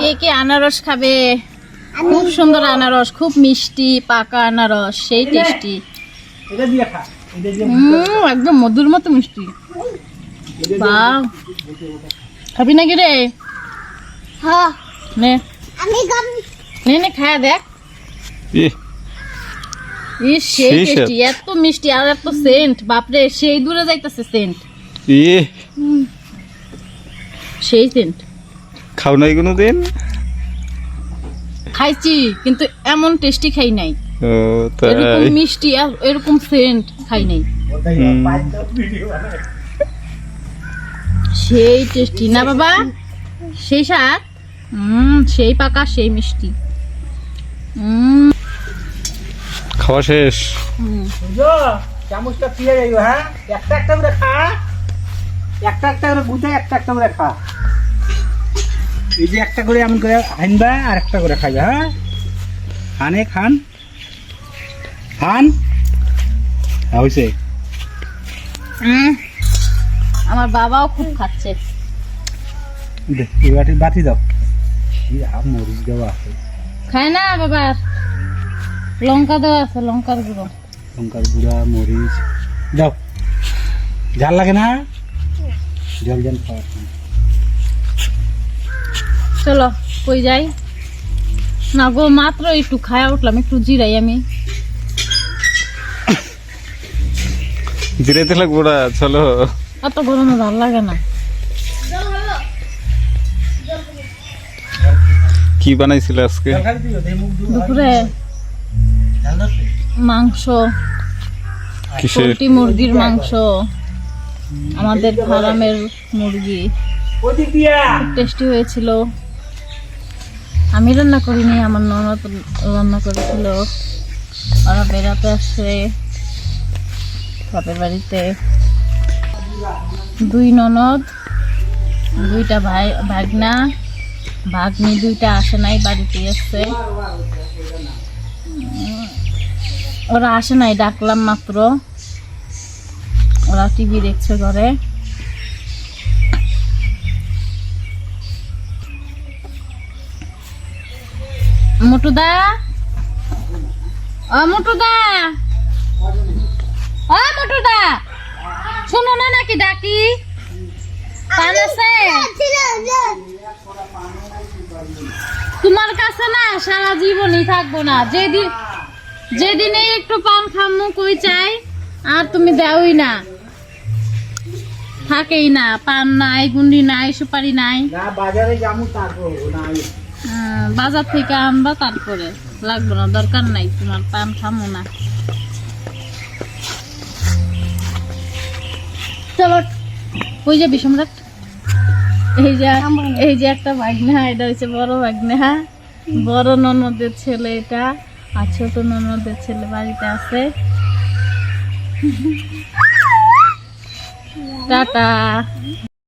কে কে আনারস খাবে? খুব সুন্দর আনারস খুব মিষ্টি পাকা আনারস সেই টেস্টি। এটা দিয়ে খা এটা দিয়ে হুম একদম মধুর মতো মিষ্টি। বাহ। খাবি নাকি রে? হ্যাঁ। নে। নে নে খায়া দেখ। সেই টেস্টি এত মিষ্টি আর এত সেন্ট। বাপরে সেই দূরে যাইতেছে সেন্ট। সেই সেন্ট। খাও নাই কোনো দিন খাইছি কিন্তু এমন টেস্টি খাই নাই। ও এরকম মিষ্টি আর এরকম সেন্ট খাই নাই। সেই টেস্টি না বাবা সেই স্বাদ? হুম সেই পাকা সেই মিষ্টি। হুম খাওয়া শেষ? হুম। বুঝো চামচটা ফিরে যাইব হ্যাঁ? একটা একটা করে খা একটা একটা করে গুটে একটা একটা করে খা। এই যে একটা করে এমন করে আনবা আর একটা করে খাইবে হ্যাঁ? খানে। খান খান হ্যাঁ হয়েছে আমার বাবাও খুব খাচ্ছে। বাটি বাটি দাও। মরিচ দেওয়া আছে। খায় না বাবার? লঙ্কা দেওয়া আছে লঙ্কার গুঁড়ো। লঙ্কার গুঁড়া মরিচ। দাও। ঝাল লাগে না? জল জল খাওয়া চলো কই যাই? না গো মাত্র একটু খায়া উঠলাম একটু জিরাই আমি। জিরাইতে লাগবো না চলো। অত গরমে ভালো লাগে না। কি বানাইছিল আজকে। দুপুরে মাংস পোলট্রি মুরগির মাংস আমাদের ফার্মের মুরগি। ওদিক টেস্টি হয়েছিল। আমি রান্না করিনি আমার ননদ রান্না করেছিল। ওরা বেড়াতে আসছে বাপের বাড়িতে। দুই ননদ দুইটা ভাই ভাগনা। ভাগ্নি দুইটা আসে নাই বাড়িতে উম, ওরা আসে নাই ডাকলাম মাত্র। ওরা টিভি দেখছে ঘরে। মোটুদা? ও মোটুদা? ও মোটুদা? শোনো না নাকি ডাকি? পান আছে? তোমার কাছে না সারা জীবনই থাকব না। যেদিন যেদিনে একটু পান খামু কই চাই, আর তুমি দেওই না। থাকেই না, পান নাই, গুন্ডি নাই, সুপারি নাই। বাজারে যামু তারপর নাই বাজার থেকে আনবা, তারপরে লাগবে না, দরকার নাই তোমার, পান খামো না। চলো, ওই যাবি সম্রাট এই যে এই যে একটা ভাগ্নে এটা হচ্ছে বড় ভাগ্নে হ্যাঁ? বড় ননদের ছেলে এটা, আর ছোট ননদের ছেলে বাড়িতে আছে। টাটা।